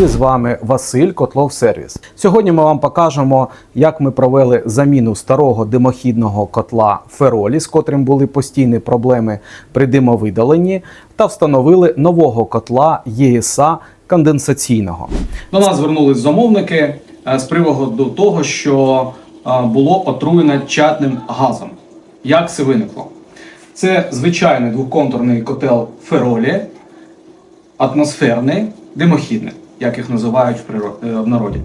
І з вами Василь Котлов Сервіс. Сьогодні ми вам покажемо, як ми провели заміну старого димохідного котла Феролі, з котрим були постійні проблеми при димовидаленні, та встановили нового котла ЄСА конденсаційного. До нас звернулись замовники е, з приводу того, що е, було отруєно чадним газом. Як це виникло? Це звичайний двоконтурний котел Феролі, атмосферний, димохідний, як їх називають в, приро- е, в народі.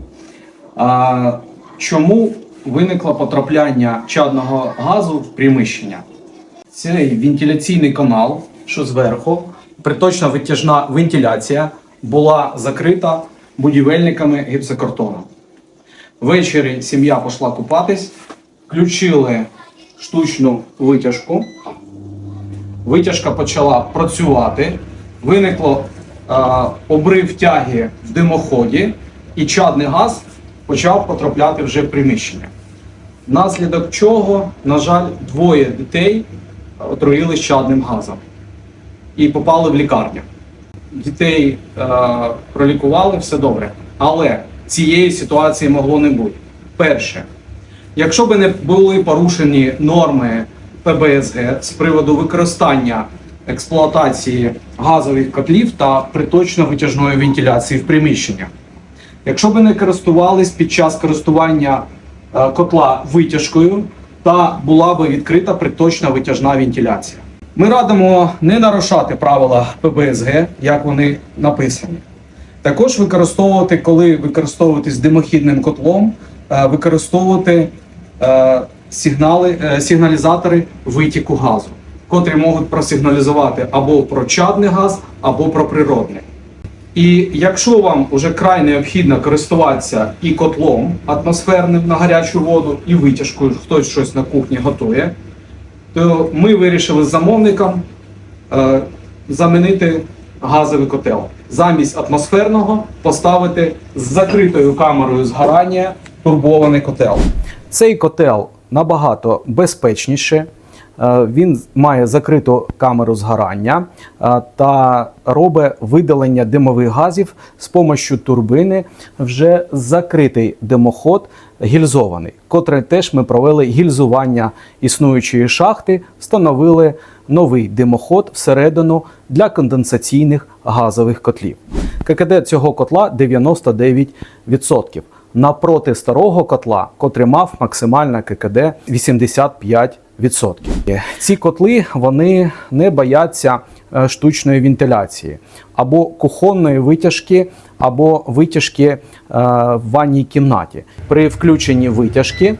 А, чому виникло потрапляння чадного газу в приміщення? Цей вентиляційний канал, що зверху, приточна витяжна вентиляція була закрита будівельниками гіпсокартоном. Ввечері сім'я пішла купатись, включили штучну витяжку. Витяжка почала працювати, виникло обрив тяги в димоході, і чадний газ почав потрапляти вже в приміщення. Внаслідок чого, на жаль, двоє дітей отруїлись чадним газом і попали в лікарню. Дітей е, пролікували, все добре. Але цієї ситуації могло не бути. Перше, якщо б не були порушені норми ПБСГ з приводу використання експлуатації газових котлів та приточно-витяжної вентиляції в приміщеннях, якщо б не користувались під час користування е, котла витяжкою та була би відкрита приточна витяжна вентиляція. Ми радимо не нарушати правила ПБСГ, як вони написані. Також використовувати, коли використовуєтесь димохідним котлом, е, використовувати е, сигнали, сигналізатори витіку газу, котрі можуть просигналізувати або про чадний газ, або про природний. І якщо вам уже край необхідно користуватися і котлом атмосферним на гарячу воду, і витяжкою, хтось щось на кухні готує, то ми вирішили з замовником е, замінити газовий котел. Замість атмосферного поставити з закритою камерою згорання турбований котел. Цей котел набагато безпечніше. Е, Він має закриту камеру згорання е, та робить видалення димових газів з допомогою турбини вже закритий димоход гільзований, котрий теж ми провели гільзування існуючої шахти, встановили новий димоход всередину для конденсаційних газових котлів. ККД цього котла 99%. Напроти старого котла, котрий мав максимальне ККД 85%. Ці котли вони не бояться е, штучної вентиляції або кухонної витяжки, або витяжки е, в ванній кімнаті. При включенні витяжки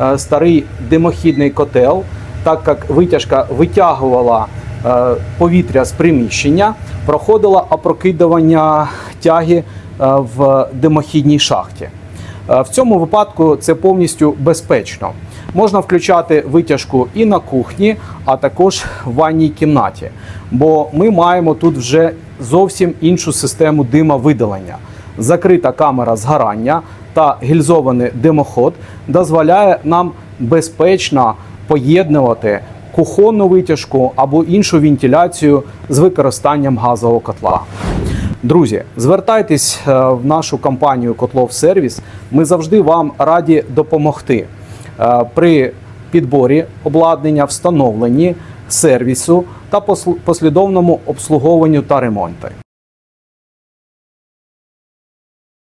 е, старий димохідний котел, так як витяжка витягувала повітря з приміщення, проходило опрокидування тяги в димохідній шахті. Е, В цьому випадку це повністю безпечно. Можна включати витяжку і на кухні, а також в ванній кімнаті. Бо ми маємо тут вже зовсім іншу систему димовидалення. Закрита камера згорання та гільзований димоход дозволяє нам безпечно поєднувати кухонну витяжку або іншу вентиляцію з використанням газового котла. Друзі, звертайтесь е, в нашу компанію Котлов Сервіс. Ми завжди вам раді допомогти е, при підборі обладнання, встановленні сервісу та посл- послідовному обслуговуванню та ремонту.